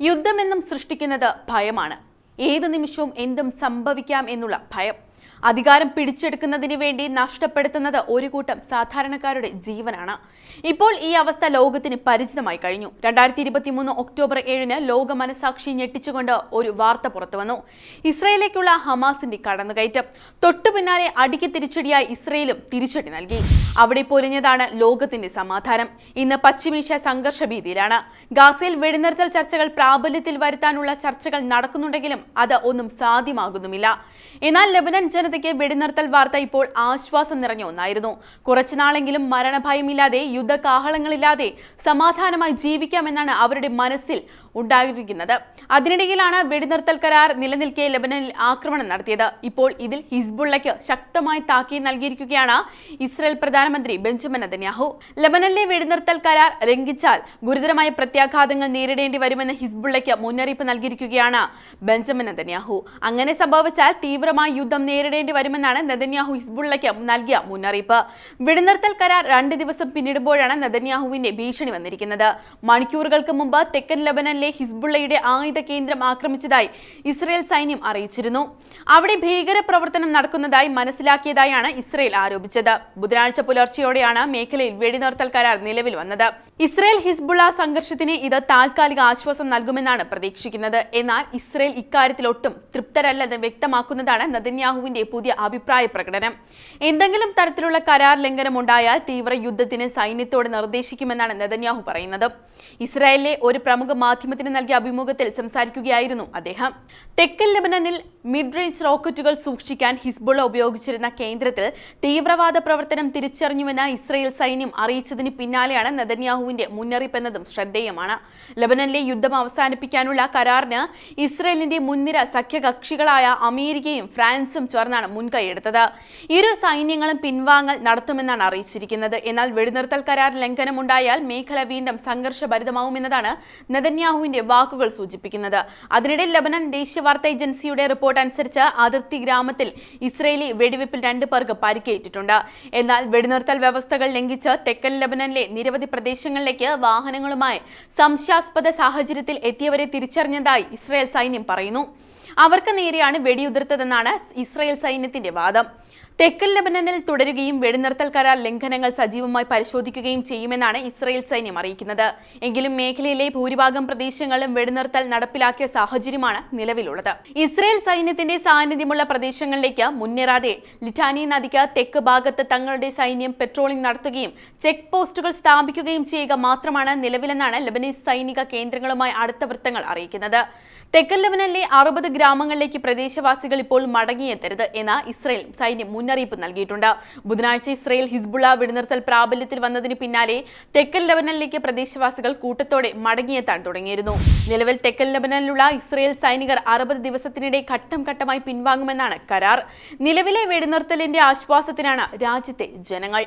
യുദ്ധമെന്നും സൃഷ്ടിക്കുന്നത് ഭയമാണ്. ഏത് നിമിഷവും എന്തും സംഭവിക്കാം എന്നുള്ള ഭയം. അധികാരം പിടിച്ചെടുക്കുന്നതിന് വേണ്ടി നഷ്ടപ്പെടുത്തുന്നത് ഒരു കൂട്ടം സാധാരണക്കാരുടെ ജീവനാണ്. ഇപ്പോൾ ഈ അവസ്ഥ ലോകത്തിന് പരിചിതമായി കഴിഞ്ഞു. രണ്ടായിരത്തി ഇരുപത്തി മൂന്ന് ഒക്ടോബർ ഏഴിന് ലോക മനസാക്ഷി ഞെട്ടിച്ചുകൊണ്ട് ഒരു വാർത്ത പുറത്തുവന്നു. ഇസ്രയേലിലേക്കുള്ള ഹമാസിന്റെ കടന്നുകയറ്റം. തൊട്ടു പിന്നാലെ അടിക്ക് തിരിച്ചടിയായി ഇസ്രയേലും തിരിച്ചടി നൽകി. അവിടെ പൊലിഞ്ഞതാണ് ലോകത്തിന്റെ സമാധാനം. ഇന്ന് പശ്ചിമേഷ്യ സംഘർഷ ഭീതിയിലാണ്. ഗാസയിൽ വെടിനിർത്തൽ ചർച്ചകൾ പ്രാബല്യത്തിൽ വരുത്താനുള്ള ചർച്ചകൾ നടക്കുന്നുണ്ടെങ്കിലും അത് ഒന്നും സാധ്യമാകുന്നുമില്ല. എന്നാൽ ലബനൻ ജനതയ്ക്ക് വെടിനിർത്തൽ വാർത്ത ഇപ്പോൾ ആശ്വാസം നിറഞ്ഞ ഒന്നായിരുന്നു. കുറച്ചുനാളെങ്കിലും മരണഭയമില്ലാതെ യുദ്ധകാഹളങ്ങളില്ലാതെ സമാധാനമായി ജീവിക്കാമെന്നാണ് അവരുടെ മനസ്സിൽ ഉണ്ടായിരിക്കുന്നത്. അതിനിടയിലാണ് വെടിനിർത്തൽ കരാർ നിലനിൽക്കെ ലബനനിൽ ആക്രമണം നടത്തിയത്. ഇപ്പോൾ ഇതിൽ ഹിസ്ബുള്ളയ്ക്ക് ശക്തമായി താക്കീത് നൽകിയിരിക്കുകയാണ് ഇസ്രായേൽ പ്രധാനമന്ത്രി ബെഞ്ചമിൻ നെതന്യാഹു. ലബനനിലെ വെടിനിർത്തൽ കരാർ ലംഘിച്ചാൽ ഗുരുതരമായ പ്രത്യാഘാതങ്ങൾ നേരിടേണ്ടി വരുമെന്ന് ഹിസ്ബുള്ളയ്ക്ക് മുന്നറിയിപ്പ് നൽകിയിരിക്കുകയാണ് ബെഞ്ചമിൻ നെതന്യാഹു. അങ്ങനെ സംഭവിച്ചാൽ തീവ്രമായ യുദ്ധം നേരിടേണ്ടി വരുമെന്നാണ് നെതന്യാഹു ഹിസ്ബുള്ളയ്ക്ക് നൽകിയ മുന്നറിയിപ്പ്. വെടിനിർത്തൽ കരാർ രണ്ട് ദിവസം പിന്നിടുമ്പോഴാണ് നെതന്യാഹുവിന്റെ ഭീഷണി വന്നിരിക്കുന്നത്. മണിക്കൂറുകൾക്ക് മുമ്പ് തെക്കൻ ലബനനിലെ ഹിസ്ബുള്ളയുടെ ആയുധ കേന്ദ്രം ആക്രമിച്ചതായി ഇസ്രയേൽ സൈന്യം അറിയിച്ചിരുന്നു. അവിടെ ഭീകര പ്രവർത്തനം നടക്കുന്നതായി മനസ്സിലാക്കിയതായാണ് ഇസ്രയേൽ ആരോപിച്ചത്. ബുധനാഴ്ച പുലർച്ചെയോടെയാണ് മേഖലയിൽ വെടിനിർത്തൽ കരാർ നിലവിൽ വന്നത്. ഇസ്രയേൽ ഹിസ്ബുള്ള സംഘർഷത്തിന് ഇത് താൽക്കാലിക ആശ്വാസം നൽകുമെന്നാണ് പ്രതീക്ഷിക്കുന്നത്. എന്നാൽ ഇസ്രയേൽ ഇക്കാര്യത്തിൽ ഒട്ടും തൃപ്തരല്ലെന്ന് വ്യക്തമാക്കുന്നതാണ് നദന്യാഹുവിന്റെ പുതിയ അഭിപ്രായ പ്രകടനം. എന്തെങ്കിലും തരത്തിലുള്ള കരാർ ലംഘനം ഉണ്ടായാൽ തീവ്ര യുദ്ധത്തിന് സൈന്യത്തോട് നിർദ്ദേശിക്കുമെന്നാണ് നെതന്യാഹു പറയുന്നത്. ഇസ്രായേലിലെ ഒരു പ്രമുഖ മാധ്യമത്തിന് നൽകിയ അഭിമുഖത്തിൽ സംസാരിക്കുകയായിരുന്നു അദ്ദേഹം. തെക്കൻ ലബനനിൽ മിഡ് റേഞ്ച് റോക്കറ്റുകൾ സൂക്ഷിക്കാൻ ഹിസ്ബുള്ള ഉപയോഗിച്ചിരുന്ന കേന്ദ്രത്തിൽ തീവ്രവാദ പ്രവർത്തനം തിരിച്ചറിഞ്ഞുവെന്ന ഇസ്രായേൽ സൈന്യം അറിയിച്ചതിന് പിന്നാലെയാണ് നെതന്യാഹുവിന്റെ മുന്നറിയിപ്പ് എന്നതും ശ്രദ്ധേയമാണ്. ലബനനിലെ യുദ്ധം അവസാനിപ്പിക്കാനുള്ള കരാറിന് ഇസ്രായേലിന്റെ മുൻനിര സഖ്യകക്ഷികളായ അമേരിക്കയും ഫ്രാൻസും ചേർന്നാണ് മുൻകൈയെടുത്തത് ഇരു സൈന്യങ്ങളും പിൻവാങ്ങൽ നടത്തുമെന്നാണ് അറിയിച്ചിരിക്കുന്നത്. എന്നാൽ വെടിനിർത്തൽ കരാർ ലംഘനമുണ്ടായാൽ മേഖല വീണ്ടും സംഘർഷഭരിതമാവുമെന്നതാണ് നെതന്യാഹുവിന്റെ വാക്കുകൾ സൂചിപ്പിക്കുന്നത്. അതിനിടെ ലബനൻ ദേശീയ വാർത്താ ഏജൻസിയുടെ റിപ്പോർട്ട് അനുസരിച്ച് അതിർത്തി ഗ്രാമത്തിൽ ഇസ്രയേലി വെടിവെപ്പിൽ രണ്ട് പേർക്ക് പരിക്കേറ്റിട്ടുണ്ട്. എന്നാൽ വെടിനിർത്തൽ വ്യവസ്ഥകൾ ലംഘിച്ച് തെക്കൻ ലബനനിലെ നിരവധി പ്രദേശങ്ങളിലേക്ക് വാഹനങ്ങളുമായി സംശയാസ്പദ സാഹചര്യത്തിൽ എത്തിയവരെ തിരിച്ചറിഞ്ഞതായി ഇസ്രായേൽ സൈന്യം പറയുന്നു. അവർക്ക് നേരെയാണ് വെടിയുതിർത്തതെന്നാണ് ഇസ്രായേൽ സൈന്യത്തിന്റെ വാദം. തെക്കൻ ലബനനിൽ തുടരുകയും വെടിനിർത്തൽ കരാർ ലംഘനങ്ങൾ സജീവമായി പരിശോധിക്കുകയും ചെയ്യുമെന്നാണ് ഇസ്രയേൽ സൈന്യം അറിയിക്കുന്നത്. എങ്കിലും മേഖലയിലെ ഭൂരിഭാഗം പ്രദേശങ്ങളും വെടിനിർത്തൽ നടപ്പിലാക്കിയ സാഹചര്യമാണ് നിലവിലുള്ളത്. ഇസ്രയേൽ സൈന്യത്തിന്റെ സാന്നിധ്യമുള്ള പ്രദേശങ്ങളിലേക്ക് മുന്നേറാതെ ലിറ്റാനി നദിക്ക് തെക്ക് ഭാഗത്ത് തങ്ങളുടെ സൈന്യം പെട്രോളിംഗ് നടത്തുകയും ചെക്ക് പോസ്റ്റുകൾ സ്ഥാപിക്കുകയും ചെയ്യുക മാത്രമാണ് നിലവിലെന്നാണ് ലബനീസ് സൈനിക കേന്ദ്രങ്ങളുമായി അടുത്ത വൃത്തങ്ങൾ അറിയിക്കുന്നത്. തെക്കൻ ലബനനിലെ അറുപത് ഗ്രാമങ്ങളിലേക്ക് പ്രദേശവാസികൾ ഇപ്പോൾ മടങ്ങിയെത്തരുത് എന്ന ഇസ്രയേൽ സൈന്യം മുന്നറിയിപ്പ് നൽകിയിട്ടുണ്ട്. ബുധനാഴ്ച ഇസ്രയേൽ ഹിസ്ബുള്ള വെടിനിർത്തൽ പ്രാബല്യത്തിൽ വന്നതിന് പിന്നാലെ തെക്കൻ ലബനനിലേക്ക് പ്രദേശവാസികൾ കൂട്ടത്തോടെ മടങ്ങിയെത്താൻ തുടങ്ങിയിരുന്നു. നിലവിൽ തെക്കൻ ലബനനിലുള്ള ഇസ്രയേൽ സൈനികർ അറുപത് ദിവസത്തിനിടെ ഘട്ടം ഘട്ടമായി പിൻവാങ്ങുമെന്നാണ് കരാർ. നിലവിലെ വെടിനിർത്തലിന്റെ ആശ്വാസത്തിനാണ് രാജ്യത്തെ ജനങ്ങൾ.